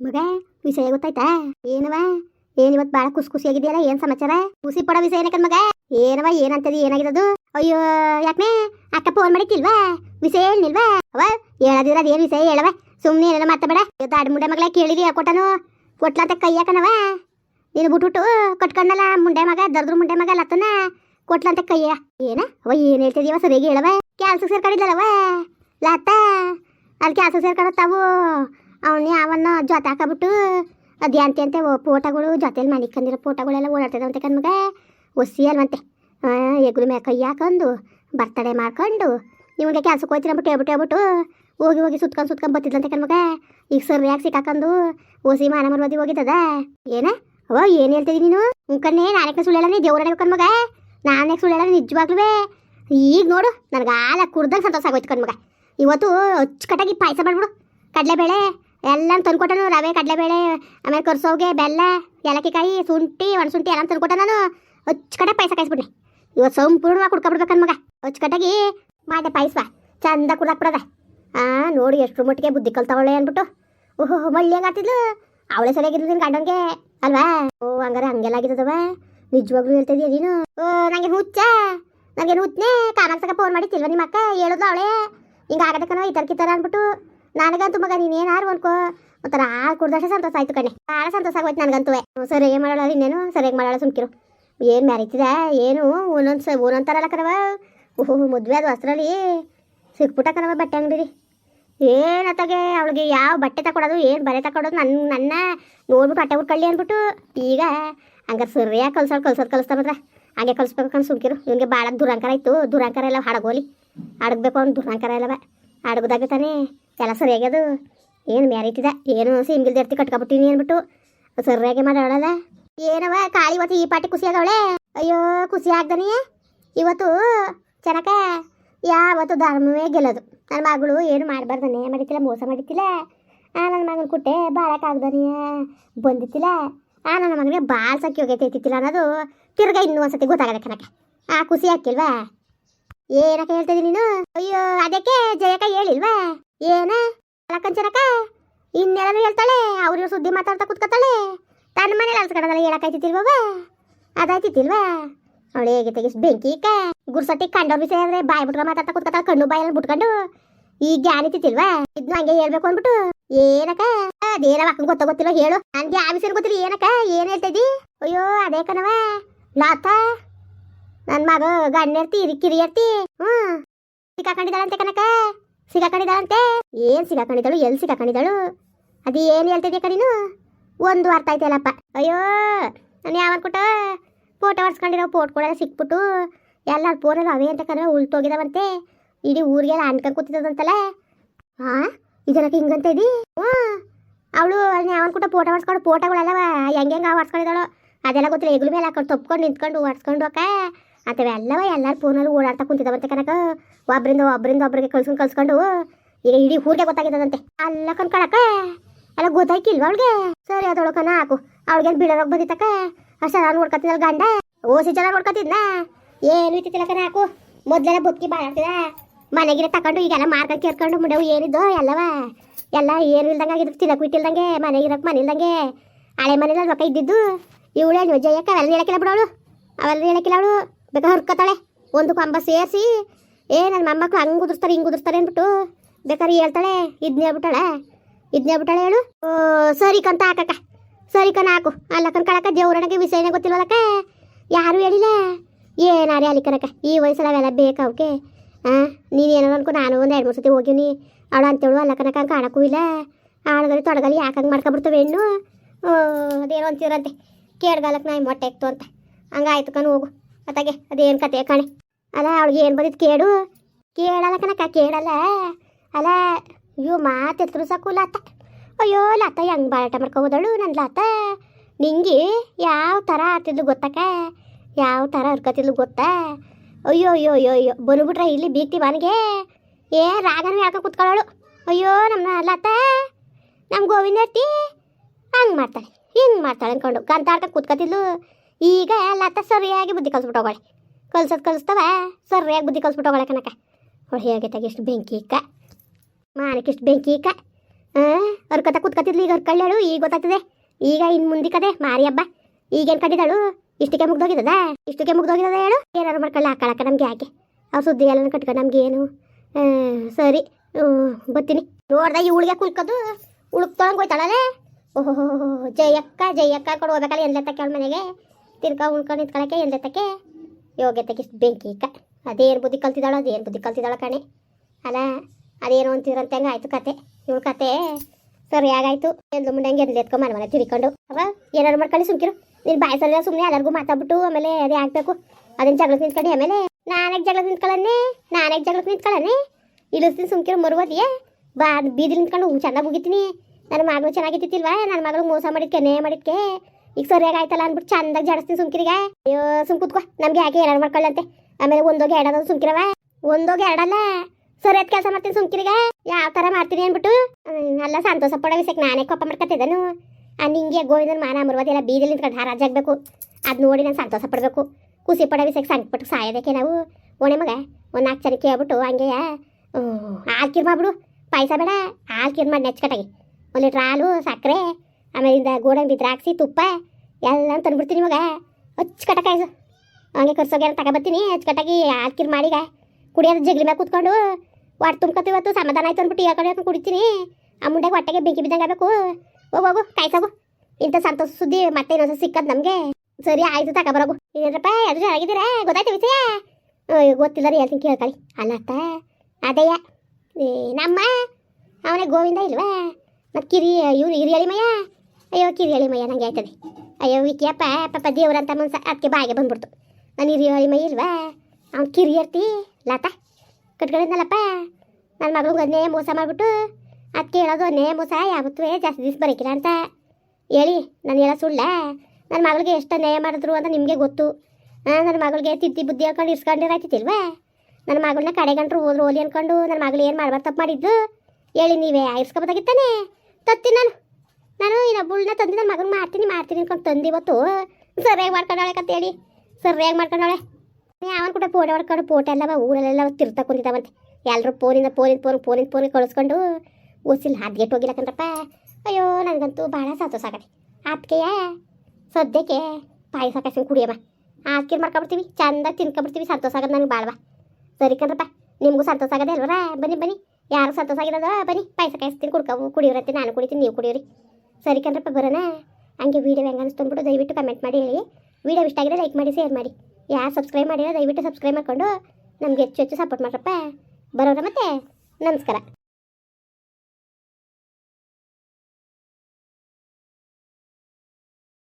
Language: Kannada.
ಮಗ, ವಿಷಯ ಗೊತ್ತಾಯ್ತಾ? ಏನವ? ಏನ್ ಇವತ್ ಬಾಳ ಖುಷಿ ಆಗಿದೆಯಲ್ಲ ಏನ್ ಸಮಾಚಾರ? ಖುಷಿ ಪಡೋ ವಿಷಯ ಏನಕ್ಕ ಮಗ? ಏನವ, ಏನಂತದಿ, ಏನಾಗಿರೋದು? ಅಯ್ಯೋ ಯಾಕೆ ಅಕ್ಕ ಫೋನ್ ಮಾಡಿಕ್ಕಿಲ್ವಾ ವಿಷಯ ಹೇಳಿಲ್ವಾ? ಅವ ಹೇಳದಿರ ಅದೇನ್ ವಿಷಯ ಹೇಳವ? ಸುಮ್ನೆ ಏನೇನೋ ಇವತ್ತು ಅಡ್ ಮುಂಡೆ ಮಗಳ ಕೇಳಿರಿ ಕೊಟ್ಟನು ಕೊಟ್ಲಂತ ಕೈ ಯಾಕನವ? ನೀನು ಬಿಟ್ಬಿಟ್ಟು ಕೊಟ್ಕೊಂಡಲ್ಲ, ಮುಂಡೆ ಮಗ, ದರ್ದ್ರ ಮುಂಡೆ ಮಗ ಲತ್ತನ ಕೊಟ್ಲಂತ ಕೈಯ ಏನ? ಅವ ಏನ್ ಹೇಳ್ತಿದೀವ ಸರಿಯಾಗಿ ಹೇಳವ? ಕ್ಯಾಲ್ಸಕ್ಕೆ ಸೇರ್ಕೊಂಡಿದ್ದಲ್ಲವ ಲಾತ ಅಲ್ಲಿ ಕ್ಯಾಲ್ಸ ಸೇರ್ಕೊಂಡ ತಾವು? ಅವನ್ನ ಅವನ್ನ ಜೊತೆ ಹಾಕಬಿಟ್ಟು, ಅದೇ ಅಂತೆ ಫೋಟೋಗಳು, ಜೊತೆಲಿ ಮನಿಕಂದಿರೋ ಫೋಟೋಗಳೆಲ್ಲ ಓಡಾಡ್ತದಂತೆ ಕಣ್ಮಗ. ಒಸಿ ಅಲ್ವಂತೆ. ಎಗ್ರು ಮ್ಯಾಗ ಕೈ ಹಾಕೊಂಡು, ಬರ್ತಡೇ ಮಾಡ್ಕೊಂಡು ನಿಮಗೆ ಕೆಲಸಕ್ಕೆ ಹೋಯ್ತೀನಿ ಅಂದ್ಬಿಟ್ಟು ಹೇಳ್ಬಿಟ್ಟು ಹೇಳ್ಬಿಟ್ಟು, ಹೋಗಿ ಹೋಗಿ ಸುತ್ಕೊಂಡು ಸುತ್ಕೊಂಡು ಬತ್ತಿದ್ಲಂತೆ ಕಣ್ಮಗ. ಈಗ ಸರಿಯಾಗಿ ಸಿಕ್ಕಾಕೊಂಡು ಓಸಿ ಮಾನ ಮರ್ವದಿ ಹೋಗಿದ್ದದ. ಏನ? ಅವ ಏನು ಹೇಳ್ತಿದ್ದೀನಿ ನೀನು? ಮುಖನ್ನೇ ನಾನೇ ಸುಳ್ಳೆಲ್ಲ ದೇವ್ರನೇ ಕಣ್ಮಗ. ನಾನೇ ಸುಳ್ಳೆಲ್ಲ ನಿಜವಾಗ್ಲೂ ಈಗ ನೋಡು ನನಗೆ ಹಾಲ ಕುಡ್ದಂಗೆ ಸಂತೋಷ ಆಗೋಯ್ತು ಕಣ್ಮಗೆ. ಇವತ್ತು ಅಚ್ಚುಕಟ್ಟಾಗಿ ಪಾಯಸ ಮಾಡ್ಬಿಡು. ಕಡಲೆಬೇಳೆ ಎಲ್ಲ ತಂದ್ಕೊಟ್ಟನು, ರವೆ, ಕಡಲೆಬೇಳೆ, ಆಮೇಲೆ ಕರ್ಸೋಗೆ ಬೆಲ್ಲ, ಏಲಕ್ಕಿಕಾಯಿ, ಶುಂಠಿ, ಒಣಶುಂಠಿ ಎಲ್ಲ ತಂದ್ಕೊಟ್ಟ ನಾನು. ಅಚ್ಚುಕಟ್ಟಾಗಿ ಪಾಯಸ ಕಾಯಿಸ್ಬಿಡ್ನಿ ಇವತ್ತು ಸಂಪೂರ್ಣವಾಗಿ ಕುಡ್ಕೊಬಿಡ್ಬೇಕನ್ ಮಗ. ಅಚ್ಚುಕಟ್ಟಾಗಿ ಮಾಡಿದೆ ಪಾಯಸ ಚಂದ ಕುಡಾಕ್ಬಿಡದ ಆ, ನೋಡಿ ಎಷ್ಟು ಮಟ್ಟಿಗೆ ಬುದ್ಧಿ ಕಲ್ತವಳೆ ಅಂದ್ಬಿಟ್ಟು. ಓಹೋ, ಮಳ್ಳಿ ಹೆಂಗಾಗ್ತಿದ್ಲು ಅವಳೆ ಸರಿಯಾಗಿರ್ಲಿ ನಿನ್ ಗಂಡನ್ಗೆ. ಅಲ್ವಾ? ಓ, ಹಂಗಾರೆ ಹಂಗೆಲ್ಲ ಆಗಿದ್ದವ ನಿಜವಾಗ್ಲೂ ಹೇಳ್ತಿದ್ಯಾ ನೀನು? ಓ ನನಗೆ ಹುಚ್ಚ. ನನಗೆ ಹುಚ್ಚನೆ ಕಾಮಾಕ್ಸಕ ಫೋನ್ ಮಾಡಿತ್ತಿಲ್ವ ನಿಮ್ಮ ಅಕ್ಕ ಹೇಳೋದು ಅವಳೆ. ಹಿಂಗೆ ಆಗದಕ್ಕನೋ ಈ ಥರ ಕಿತ್ತರ ಅಂದ್ಬಿಟ್ಟು. ನನಗಂತೂ ಮಗ ನೀನೇನಾರು ಅನ್ಕೋ ಒಂಥರ ಹಾಲು ಕುಡ್ದಷ್ಟೇ ಸಂತೋಷ ಆಯ್ತು ಕಣೆ ಭಾಳ ಸಂತೋಷ ಆಗೋಯ್ತು ನನಗಂತೂ ಸರಿಯಾಗಿ ಮಾಡೋಣ ಇನ್ನೇನು ಸರಿಯಾಗಿ ಮಾಡೋಣ ಸುಮ್ಕಿರು. ಏನು ಮ್ಯಾರಿತಿದೆ ಏನು? ಒಂದೊಂದು ಸ, ಒಂದೊಂದು ಥರ ಎಲ್ಲ ಕಣವ ಓಹೋ, ಮದುವೆ ಅದು ಅಷ್ಟರಲ್ಲಿ ಸಿಕ್ಬಿಟ್ಟ ಕಣವ ಬಟ್ಟೆ ಅಂಗಡಿ ರೀ ಏನತ್ತಾಗೆ ಅವಳಿಗೆ ಯಾವ ಬಟ್ಟೆ ತಕೊಡೋದು, ಏನು ಬರೆ ತಕೊಡೋದು ನನ್ನ ನನ್ನ ನೋಡ್ಬಿಟ್ಟು ಬಟ್ಟೆ ಉಟ್ಕೊಳ್ಳಿ ಅಂದ್ಬಿಟ್ಟು ಈಗ ಹಂಗಾರೆ ಸರಿಯಾಗಿ ಕಲ್ಸೋದು ಕಲ್ಸೋದು ಕಲಿಸ್ತಾ ಬಂದ್ರೆ ಹಾಗೆ ಕಲಿಸ್ಬೇಕಂತ ಸುಮ್ಕಿರು. ಇವನಿಗೆ ಭಾಳ ದುರಂಕಾರ ಇತ್ತು. ದುರಂಕಾರ ಎಲ್ಲ ಹಾಡಗೋಲಿ. ಅಡಗಬೇಕು ಅವ್ನು ದುರಂಕಾರ ಎಲ್ಲವ ಅಡಗದಾಗ ತಾನೇ. ಎಲ್ಲ ಸರಿಯಾಗ್ಯದು. ಏನು ಮ್ಯಾರಿತಿದ ಏನು ಸಿಮ್ಗಿಲ್ದ ಎತ್ತಿ ಕಟ್ಕೊಬಿಟ್ಟಿನಿ ಅಂದ್ಬಿಟ್ಟು ಸರಿಯಾಗಿ ಮಾಡಾಳಲ್ಲ ಏನವ ಕಾಳಿ ಇವತ್ತು ಈ ಪಾಟಿ ಖುಷಿ ಅಯ್ಯೋ, ಖುಷಿ ಆಗ್ದಾನೆ. ಇವತ್ತು ಚೆನ್ನಕ ಯಾವತ್ತು ಧರ್ಮವೇ ಗೆಲ್ಲೋದು. ನನ್ನ ಮಗಳು ಏನು ಮಾಡಬಾರ್ದನೆ. ಮಾಡಿತಿಲ್ಲ ಮೋಸ ಮಾಡಿತಿಲ್ಲ ಆ, ನನ್ನ ಮಗನ ಕುಟ್ಟೆ ಬಾಳಕ್ಕಾಗ್ದಾನೆ ಬಂದಿತ್ತಿಲ್ಲ. ಆ, ನನ್ನ ಮಗನಿಗೆ ಭಾಳ ಸಖಿ ಹೋಗೈತೆ ಅನ್ನೋದು ತಿರ್ಗಾ ಇನ್ನೂ ಒಂದ್ಸತಿ ಗೊತ್ತಾಗದೆ ಕನಕ ಆ, ಖುಷಿ ಹಾಕಿಲ್ವಾ ಏನಕ್ಕ ಹೇಳ್ತಿದ್ದೀನಿ ನೀನು? ಅಯ್ಯೋ, ಅದಕ್ಕೆ ಜಯಕ ಹೇಳಿಲ್ವಾ? ಏನ? ಅಲಕಂಚನಕ ಇನ್ನೆಲ್ಲನೂ ಹೇಳ್ತಾಳೆ, ಅವ್ರ ಸುದ್ದಿ ಮಾತಾಡ್ತಾ ಕುತ್ಕೊತಾಳೆ. ತನ್ನ ಮನೇಲಿ ಅಲ್ಸ್ಕೊಳೋದಲ್ಲ ಹೇಳಕ್ಕಾಯ್ತಿತ್ತಿಲ್ವವ ಅದಾಯ್ತಿತ್ತಿಲ್ವಾ ಅವಳು ಹೇಗೆ ತೆಗಿಸ್ ಬೆಂಕಿ ಕ ಗುರ್ಸಟ್ಟಿ ಕಂಡೋ ವಿಷಯ ಅಂದ್ರೆ ಬಾಯ್ ಬಿಟ್ರ ಮಾತಾಡ್ತಾ ಕುತ್ಕೊತಾಳ, ಕಣ್ಣು ಬಾಯಲ್ಲಿ ಬಿಟ್ಕೊಂಡು ಈಗ ಜ್ಞಾನಿತಿತ್ತಿಲ್ವಾ ಇದ್ನು ಹಂಗೆ ಹೇಳ್ಬೇಕು ಅಂದ್ಬಿಟ್ಟು. ಏನಕ್ಕ? ಅದೇನ ಮಕ್ಕಳು ಗೊತ್ತ ಗೊತ್ತಿಲ್ಲ ಹೇಳು. ನನ್ಗೆ ಆ ವಿಷಯ ಗೊತ್ತಿಲ್ಲ. ಏನಕ್ಕ? ಏನ್ ಹೇಳ್ತಿದ್ದಿ ಅಯ್ಯೋ, ಅದೇ ಕಣವ ಲಾತ ನನ್ನ ಮಗ ಗಣ್ಯರ್ತಿ ಕಿರಿಯರ್ತಿ. ಹ್ಮ್ ಸಿಕ್ಕಾಕೊಂಡಿದ್ದಾಳಂತೆ ಕನಕ ಸಿಕ್ಕಾಕೊಂಡಿದ್ದಾಳಂತೆ. ಏನ್ ಸಿಕ್ಕಾಕೊಂಡಿದ್ದಾಳು? ಎಲ್ಲಿ ಸಿಕ್ಕಾಕೊಂಡಿದ್ದಾಳು? ಅದು ಏನು ಹೇಳ್ತಿದ್ದೆ ಕಣೀನು ಒಂದು ಅರ್ಥ ಆಯ್ತಲ್ಲಪ್ಪ. ಅಯ್ಯೋ, ನಾನು ಯಾವ ಕೊಟ್ಟ ಫೋಟೋ ಹೊಡ್ಸ್ಕೊಂಡಿರೋ ಫೋಟ್ಗಳೆಲ್ಲ ಸಿಕ್ಬಿಟ್ಟು ಎಲ್ಲ ಫೋನಲ್ಲಿ ಅವೇ ಅಂತ ಕರೆ ಉಳ್ತೋಗಿದಾವಂತೆ. ಇಡೀ ಊರಿಗೆಲ್ಲ ಅನ್ಕೊಂಡು ಕೂತಿದ್ದದಂತಲ್ಲ ಹಾ ಇದನ್ನ ಹಿಂಗಂತ ಇದಿ? ಹ್ಞೂ. ಅವಳು ಯಾವನ್ ಕೂಟ ಫೋಟೋ ಹೊಡ್ಸ್ಕೊಂಡು ಫೋಟೋಗಳೆಲ್ಲ ಹೆಂಗೆ ಹೆಂಗೆ ಹೊಡ್ಸ್ಕೊಂಡಿದ್ದಾಳು ಅದೆಲ್ಲ ಗೊತ್ತಿಲ್ಲ. ಎಗ್ಲು ಮೇಲೆ ಹಾಕೊಂಡು ತಪ್ಕೊಂಡು ನಿಂತ್ಕೊಂಡು ಹೊಡ್ಸ್ಕೊಂಡು ಅಕ್ಕ. ಅಂಥವೆಲ್ಲವ ಎಲ್ಲರೂ ಫೋನಲ್ಲಿ ಓಡಾಡ್ತಾ ಕುಂತಿದ್ದಾವಂತೆ ಕನಕ ಒಬ್ಬರಿಂದ ಒಬ್ಬರಿಂದ ಒಬ್ರಿಗೆ ಕಳ್ಸ್ಕೊಂಡು ಕಳ್ಸ್ಕೊಂಡು ಈಗ ಇಡೀ ಊರಿಗೆ ಗೊತ್ತಾಗಿದ್ದದಂತೆ ಅಲ್ಲ ಕಣ್ಕೊಳಕ ಎಲ್ಲ ಗೊತ್ತಾಯ್ಕಿಲ್ವ ಅವಳಿಗೆ? ಸರಿ ಅದೊಳಕನ ಹಾಕು. ಅವಳಿಗೇನು ಬಿಡೋದಾಗ ಬಂದಿತ್ತಕ್ಕ? ಅಷ್ಟು ನಾನು ನೋಡ್ಕೊತಿದ್ದಲ್ಲ ಗಂಡ? ಓಸಿ ಜನ ನೋಡ್ಕೊತಿದ್ನ ಏನು ಇತ್ತಿಲ್ಲ ಕಣ ಹಾಕು. ಮೊದ್ಲೆಲ್ಲ ಬದುಕಿ ಬಾಳಾಡ್ತಿದ ಮನೆಗಿರ ತಕೊಂಡು ಈಗೆಲ್ಲ ಮಾರ್ಕೊಂಡು ಕೇರ್ಕೊಂಡು ಮುಂಡೆವು ಏನಿದ್ದು ಎಲ್ಲವ. ಎಲ್ಲ ಏನು ಇಲ್ದಂಗೆ ಆಗಿದ್ರು, ತಿನ್ನಕ್ಕೆ ಇಟ್ಟಿಲ್ದಂಗೆ ಮನೆಗಿರಕ್ಕೆ ಮನೆ ಇಲ್ದಂಗೆ. ಹಳೆ ಮನೇಲಿ ರೊಕ್ಕ ಇದ್ದಿದ್ದು? ಇವಳು ಜಯಕ್ಕ? ಅವೆಲ್ಲ ಹೇಳಕ್ಕಿಲ್ಲ ಬಿಡೋಳು ಅವೆಲ್ಲ ಹೇಳಕ್ಕಿಲ್ಲ ಅವಳು. ಬೇಕಾ ಹರ್ಕೋತಾಳೆ. ಒಂದು ಕಂಬ ಸೇರಿಸಿ, ಏ ನನ್ನ ಮೊಮ್ಮಕ್ಳು ಹಂಗೆ ಉದುರ್ಸ್ತಾರೆ, ಹಿಂಗೆ ಉದುರ್ಸ್ತಾರೆ ಅಂದ್ಬಿಟ್ಟು ಬೇಕಾದ್ರೆ ಹೇಳ್ತಾಳೆ. ಇದ್ನ ಹೇಳ್ಬಿಟ್ಟಾಳೆ. ಇದ್ನ ಹೇಳ್ಬಿಟ್ಟಾಳೆ, ಹೇಳು. ಓ, ಸರಿ ಕಂತ ಹಾಕಕ್ಕ ಸರಿ ಕಣ ಹಾಕು. ಅಲ್ಲ ಕಣ್ ಕಳಕ ದೇವ್ರಣಗೆ ವಿಷಯನೇ ಗೊತ್ತಿಲ್ಲಕ್ಕ ಯಾರು ಹೇಳಿಲ್ಲ. ಏನಾರೇ ಅಲ್ಲಿ ಕಣಕ್ಕ, ಈ ವಯಸ್ಸಲ್ಲಿ ಅವೆಲ್ಲ ಬೇಕು ಅವಕ್ಕೆ ಹಾಂ ನೀನು ಏನಾರು ಅನ್ಕೊ, ನಾನು ಒಂದು ಎರಡು ಮೂರು ಸತಿ ಹೋಗಿನಿ ಅವಳು ಅಂತೇಳು ಅಲ್ಲ ಕಣಕ್ಕ, ಹಂಗೆ ಕಾಣಕ್ಕೂ ಇಲ್ಲ. ಆಳ್ಗಲಿ ತೊಡಗಲಿ ಯಾಕಂಗೆ ಮಾಡ್ಕೊಬಿಡ್ತವೆ ಹೆಣ್ಣು? ಅದೇನೋ ಅಂತೀರಂತೆ ಕೇಳ್ಗಾಲಕ್ಕೆ ನಾಯಿ ಮೊಟ್ಟೆ ಇತ್ತು ಅಂತ. ಹಂಗಾಯ್ತು ಕಣ್ ಹೋಗು. ಅತ್ತಾಗೆ ಅದೇನು ಕತೆ ಕಾಣೆ? ಅಲ್ಲ, ಅವಳಿಗೆ ಏನು ಬಂದಿತ್ತು ಕೇಳು? ಕೇಳಲ್ಲ ಕಣಕ್ಕ, ಕೇಳಲ್ಲ. ಅಲ್ಲ, ಅಯ್ಯೋ ಮಾತೆತ್ರು ಸಾಕು ಲತ ಅಯ್ಯೋ, ಲಾತ ಹೆಂಗೆ ಬಾಳಾಟ ಮಾಡ್ಕೊ ಹೋದಳು ನನ್ನ ಲಾತ. ನಿಂಗೆ ಯಾವ ಥರ ಆಡ್ತಿದ್ಲು ಗೊತ್ತಕ್ಕ? ಯಾವ ಥರ ಹರ್ಕತಿದ್ಲು ಗೊತ್ತಾ? ಅಯ್ಯೋ ಅಯ್ಯೋ ಅಯ್ಯೋ ಅಯ್ಯೋ, ಬಂದ್ಬಿಟ್ರೆ ಇಲ್ಲಿ ಬೀಗ್ತಿ ಬಾನಿಗೆ ಏ, ರಾಗನೂ ಯಾಕೆ ಕುತ್ಕೊಳ್ಳೋಳು ಅಯ್ಯೋ, ನಮ್ಮ ಲಾತ. ನಮ್ಮ ಗೋವಿಂದರ್ತಿ ಹಂಗೆ ಮಾಡ್ತಾಳೆ, ಹಿಂಗೆ ಮಾಡ್ತಾಳೆ ಅಂದ್ಕೊಂಡು ಗಂತಾಡ್ಕೊಂಡು ಕುತ್ಕೊತಿದ್ಲು. ಈಗ ಲತ ಸರಿಯಾಗಿ ಬುದ್ಧಿ ಕಲ್ಸ್ಬಿಟ್ಟೋಗಳೆ ಕಲ್ಸೋದು ಕಲಿಸ್ತವ, ಸರಿಯಾಗಿ ಬುದ್ಧಿ ಕಲ್ಸ್ಬಿಟ್ಟೋಗಳೆ ಕನಕ ಅವಳು ಹೇಗೆ ಎಷ್ಟು ಬೆಂಕಿ ಇಕ್ಕ ಮಾನಕ್ಕಿಷ್ಟು ಬೆಂಕಿ ಇಕ್ಕ ಅರ್ಕತ ಕೂತ್ಕತಿದ್ಲು ಈಗ ಅರ್ಕಳ್ಳಳು ಈಗ ಗೊತ್ತಾಗ್ತದೆ. ಈಗ ಇನ್ನು ಮುಂದೆ ಕದೆ ಮಾರಿ ಹಬ್ಬ. ಈಗೇನು ಕಟ್ಟಿದಾಳು ಇಷ್ಟಕ್ಕೆ ಮುಗ್ದೋಗಿದ್ದದ? ಇಷ್ಟಕ್ಕೆ ಮುಗ್ದೋಗಿದ್ದದ ಹೇಳು? ಏನಾರು ಮಾಡ್ಕೊಳ್ಳಿ, ಹಾಕಳಕ್ಕ ನಮ್ಗೆ ಯಾಕೆ ಆ ಸುದ್ದಿ ಎಲ್ಲ ಕಟ್ಕ ನಮ್ಗೆ ಏನು? ಸರಿ ಬತ್ತೀನಿ ನೋಡ್ದ ಈ ಉಳಿಗೆ ಕುಲ್ಕೋದು ಉಳುಕ್ತೊಳಂಗೆ ಹೋಯ್ತಾಳಲ್ಲೇ. ಓಹೋ ಜಯಕ್ಕ ಜಯಕ್ಕ, ಕೊಡು ಹೋಗ್ಬೇಕಲ್ಲ ಎಲ್ಲ ತಕ್ಕ ಮನೆಗೆ. ತಿರ್ಕ ಉಳ್ಕೊಂಡು ನಿಂತ್ಕೊಳಕ್ಕೆ ಎಲ್ಲತ್ತಕ್ಕೆ ಯೋಗ್ಯತೆಗೆ ಇಷ್ಟು ಬೆಂಕಿ ಕ ಅದೇನು ಬುದ್ಧಿ ಕಲ್ತಿದ್ದಾಳೋ ಅದೇನು ಬುದ್ಧಿ ಕಲ್ತಿದ್ದಾಳೋ ಕಣೆ. ಅಲ್ಲ, ಅದೇನು ಅಂತೀರಂತೆ ಹಂಗೆ ಆಯ್ತು ಕತೆ. ಇವಳು ಕತೆ ಸರಿಯಾಗಾಯ್ತು. ಎಂದು ಮುಂದೆ ಹಂಗೆ ಎತ್ಕೊಂಡು ಮನೆ ಮನೆ ತಿರ್ಕೊಂಡು. ಅವ ಏನಾರು ಮಾಡ್ಕೊಳ್ಳಿ ಸುಮ್ಕಿರು. ನೀನು ಬಾಯಸಲ್ಲ ಸುಮ್ಮನೆ ಎಲ್ಲರಿಗೂ ಮಾತಾಡ್ಬಿಟ್ಟು ಆಮೇಲೆ ಅದೇ ಆಗ್ಬೇಕು. ಅದನ್ನ ಜಗಳಕ್ಕೆ ನಿಂತ್ಕೊಂಡು ಆಮೇಲೆ ನಾನೇ ಜಗಳಕ್ಕೆ ನಿಂತ್ಕೊಳ್ಳನೆ ನಾನೇ ಜಗಳಕ್ಕೆ ನಿಂತ್ಕೊಳ್ಳನೆ ಇಳಿಸ್ತೀನಿ ಸುಮ್ಕಿರು, ಮರುವದಿಯೇ. ಬಾ ಬೀದಿ ನಿಂತ್ಕೊಂಡು ಚೆನ್ನಾಗಿ ಮುಗಿತೀನಿ. ನನ್ನ ಮಗಳು ಚೆನ್ನಾಗಿತ್ತಿಲ್ವಾ ನನ್ನ ಮಗಳು ಮೋಸ ಮಾಡಿದ್ಕೆ ನೇ ಮಾಡಿದ್ಕೆ. ಈಗ ಸರಿಯಾಗಿ ಆಯ್ತಲ್ಲ ಅಂದ್ಬಿಟ್ಟು ಚಂದಾಗಿ ಜಾಡಿಸ್ತೀನಿ ಸುಮ್ಕಿರಿಗೆ. ಅಯ್ಯೋ, ಸುಮ್ ಕೂತ್ಕೋ. ನಮ್ಗೆ ಯಾಕೆ ಏನಾರು ಮಾಡ್ಕೊಳ್ಳಂತೆ? ಆಮೇಲೆ ಒಂದೋಗಿ ಎರಡದ ಸುಮ್ಕಿರವ. ಒಂದೋಗಿ ಎರಡಲ್ಲ. ಸರಿಯಾದ ಕೆಲಸ ಮಾಡ್ತೀನಿ ಸುಮ್ಕಿರಿಗೆ. ಯಾವ ಥರ ಮಾಡ್ತೀನಿ ಅಂದ್ಬಿಟ್ಟು. ಅಲ್ಲ, ಸಂತೋಷ ಪಡೋ ವಿಷಯಕ್ಕೆ ನಾನೇ ಕೊಪ್ಪ ಮಾಡ್ಕೊತಿದ್ದನು. ನಿಂಗೆ, ಗೋವಿಂದನ, ಮಾನ ಅಮರ್ವತಿ ಎಲ್ಲ ಬೀದಿಲಿ ನಿಂತ್ಕೊಂಡು ಹಾರಾಜಾಗಬೇಕು ಅದು ನೋಡಿ ನಾನು ಸಂತೋಷ ಪಡಬೇಕು. ಖುಷಿ ಪಡೋ ವಿಷಯಕ್ಕೆ ಸಂಕಟಕ್ಕೆ ಸಾಯೋದಕ್ಕೆ ನಾವು. ಒಣೆ ಮಗ, ಒಂದು ನಾಲ್ಕು ಜನ ಕೇಳ್ಬಿಟ್ಟು ಹಂಗೆ ಹಾಲು ಕಿರ್ ಮಾಡ್ಬಿಡು. ಪಾಯಸ ಬೇಡ, ಹಾಲು ಕಿರ್ ಮಾಡಿ ನೆಚ್ಕಟಾಗಿ ಒಂದು ಲೀಟ್ರ್ ಹಾಲು, ಸಕ್ಕರೆ ಆಮೇಲಿಂದ ಗೋಡಂಬಿ ದ್ರಾಕ್ಷಿ ತುಪ್ಪ ಎಲ್ಲ ತಂದ್ಬಿಡ್ತೀನಿ ಮಗ ಅಚ್ಚುಕಟ್ಟಾಗಿ ಹಂಗೆ ಕರ್ಸೋಗ್ಯಾರ ತಗೊಬತ್ತೀನಿ ಅಚ್ಚುಕಟ್ಟಾಗಿ ಹಾಲು ಕಿರ್ ಮಾಡಿಗ ಕುಡಿಯೋದು ಜಗ್ಲಿ ಮೇಲೆ ಕೂತ್ಕೊಂಡು. ಹೊಟ್ಟೆ ತುಂಬ್ಕೊತೀವಿ ಇವತ್ತು. ಸಮಾಧಾನ ಆಯ್ತು ಅಂದ್ಬಿಟ್ಟು ಯಾಕಡೆ ಹಾಕೊಂಡು ಕುಡಿತೀನಿ. ಆ ಮುಂಡೆಗೆ ಹೊಟ್ಟೆಗೆ ಬೆಂಕಿ ಬಿದ್ದಂಗೆ ಆಗಬೇಕು. ಹೋಗು ಹೋಗು ಕಾಯ್ಸೋಗು. ಇಂಥ ಸಂತೋಷ ಸುದ್ದಿ ಮತ್ತೆ ಇನ್ನೊಂದು ಸಿಕ್ಕದ್ ನಮಗೆ. ಸರಿ ಆಯ್ತು ತಗೊಬರೋಗು ಏನಪ್ಪ ಅದು ಚೆನ್ನಾಗಿದ್ದೀರಾ? ಗೊತ್ತಾಯ್ತು ವಿಷಯ? ಗೊತ್ತಿಲ್ಲ ರೀ ಹೇಳ್ತೀನಿ ಕೇಳ್ಕೊಳ್ಳಿ ಅಲ್ಲ ಅತ್ತ ಏ, ನಮ್ಮ ಅವನೇ ಗೋವಿಂದ ಇಲ್ವಾ? ಮತ್ತು ಕಿರಿ ಇವ್ರು ಹಿರಿಯಳಿಮಯ್ಯ? ಅಯ್ಯೋ, ಕಿರಿ ಹೇಳಿ ನಂಗೆ ಆಯ್ತದೆ. ಅಯ್ಯೋ ವಿಕಿಯಪ್ಪ ಪಾಪ ದೇವ್ರಂತ ಮನ್ಸ ಅದಕ್ಕೆ ಬಾಯಿಗೆ ಬಂದ್ಬಿಡ್ತು. ನಾನು ಹಿರಿಯಳಿಮಯ್ಯ ಇಲ್ವಾ? ಅವ್ನು ಕಿರಿಯರ್ತಿ ಲಾತ ಕಟ್ಕೊಂಡಿದ್ನಲ್ಲಪ್ಪ ನನ್ನ ಮಗಳಿಗೆ ಒಂದೇ ಮೋಸ ಮಾಡಿಬಿಟ್ಟು ಅದಕ್ಕೆ ಕೇಳೋದು ಒಂದೇ ಮೋಸ, ಯಾವತ್ತೂ ಜಾಸ್ತಿ ದಿವಸ ಬರೋಕಿಲ್ಲ ಅಂತ. ಹೇಳಿ, ನಾನು ಹೇಳೋ ಸುಳ್ಳ? ನನ್ನ ಮಗಳಿಗೆ ಎಷ್ಟು ನ್ಯಾಯ ಮಾಡಿದ್ರು ಅಂತ ನಿಮಗೆ ಗೊತ್ತು. ನನ್ನ ಮಗಳಿಗೆ ತಿದ್ದಿ ಬುದ್ಧಿ ಹೇಳ್ಕೊಂಡು ಆಯ್ತಿಲ್ವ ನನ್ನ ಮಗಳನ್ನ ಕಡೆಗಂಟ್ರು ಹೋದ್ರು ಓಲಿ ಅನ್ಕೊಂಡು ನನ್ನ ಮಗಳು ಏನು ಮಾಡ್ಬಾರ್ದು, ತಪ್ಪು ಮಾಡಿದ್ದು? ಹೇಳಿ ನೀವೇ ಇಸ್ಕೊಬೋದಾಗಿತ್ತಾನೆ ತತ್ತಿ ನಾನು. ನಾನು ಇನ್ನೊಬ್ಬಳನ್ನ ತಂದು ನನ್ನ ಮಗನ ಮಾಡ್ತೀನಿ ಮಾಡ್ತೀನಿ ಅನ್ಕೊಂಡು ತಂದು ಇವತ್ತು. ಸರಿಯಾಗಿ ಮಾಡ್ಕೊಂಡಾಳೆ ಅಂತ ಹೇಳಿ ಸರಿಯಾಗಿ ಮಾಡ್ಕೊಂಡಾಳೆ. ಅವನು ಕೂಡ ಫೋಟೋ ಹೊಡ್ಕೊಂಡು ಫೋಟೋ ಎಲ್ಲ ಊರಲ್ಲೆಲ್ಲ ತಿರ್ತಾ ಕುಂತಿದ್ದಾವಂತೆ ಎಲ್ಲರೂ ಫೋನಿಂದ ಫೋನಿಂದ ಫೋನ್ ಫೋನಿಂದ ಫೋನಿಗೆ ಕಳಿಸ್ಕೊಂಡು ಓಸಿಲ್ ಹಾದ್ಗೆಟ್ ಹೋಗಿಲ್ಲ ಕಂದ್ರಪ್ಪ ಅಯ್ಯೋ, ನನಗಂತೂ ಭಾಳ ಸಂತೋಷ ಆಗತ್ತೆ. ಅದಕ್ಕೆ ಸದ್ಯಕ್ಕೆ ಪಾಯಸ ಕಾಯ್ಸ್ಕೊಂಡು ಕುಡಿಯಮ್ಮ. ಹಾಕಿ ಮಾಡ್ಕೊಬಿಡ್ತೀವಿ ಚೆಂದಾಗಿ ತಿನ್ಕೊಬಿಡ್ತೀವಿ ಸಂತೋಷ ಆಗೋದು ನನಗೆ ಭಾಳವ ಸರಿ ಕಂದ್ರಪ್ಪ ನಿಮಗೂ ಸಂತೋಷ ಆಗದೆ ಅಲ್ವರ? ಬನ್ನಿ ಬನ್ನಿ. ಯಾರು ಸಂತೋಷ ಆಗಿರೋದ ಬನ್ನಿ, ಪಾಯಸ ಕಾಯಿಸ್ತೀನಿ, ಕುಡ್ಕೊ ಕುಡಿಯೋರಂತೆ ನಾನು ಕುಡಿತೀನಿ, ನೀವು ಕುಡಿಯೋರಿ. ಸರಿ ಕಣ್ರಪ್ಪ ಬರೋಣ. ಹಂಗೆ ವೀಡಿಯೋ ಹೆಂಗೆ ಅನಿಸ್ತು ದಯವಿಟ್ಟು ಕಮೆಂಟ್ ಮಾಡಿ ಹೇಳಿ. ವೀಡಿಯೋ ಇಷ್ಟ ಆಗಿದ್ರೆ ಲೈಕ್ ಮಾಡಿ ಶೇರ್ ಮಾಡಿ. ಯಾರು ಸಬ್ಸ್ಕ್ರೈಬ್ ಮಾಡಿರೋ ದಯವಿಟ್ಟು ಸಬ್ಸ್ಕ್ರೈಬ್ ಮಾಡ್ಕೊಂಡು ನಮಗೆ ಹೆಚ್ಚು ಹೆಚ್ಚು ಸಪೋರ್ಟ್ ಮಾಡ್ರಪ್ಪ. ಬರೋರ ಮತ್ತೆ. ನಮಸ್ಕಾರ.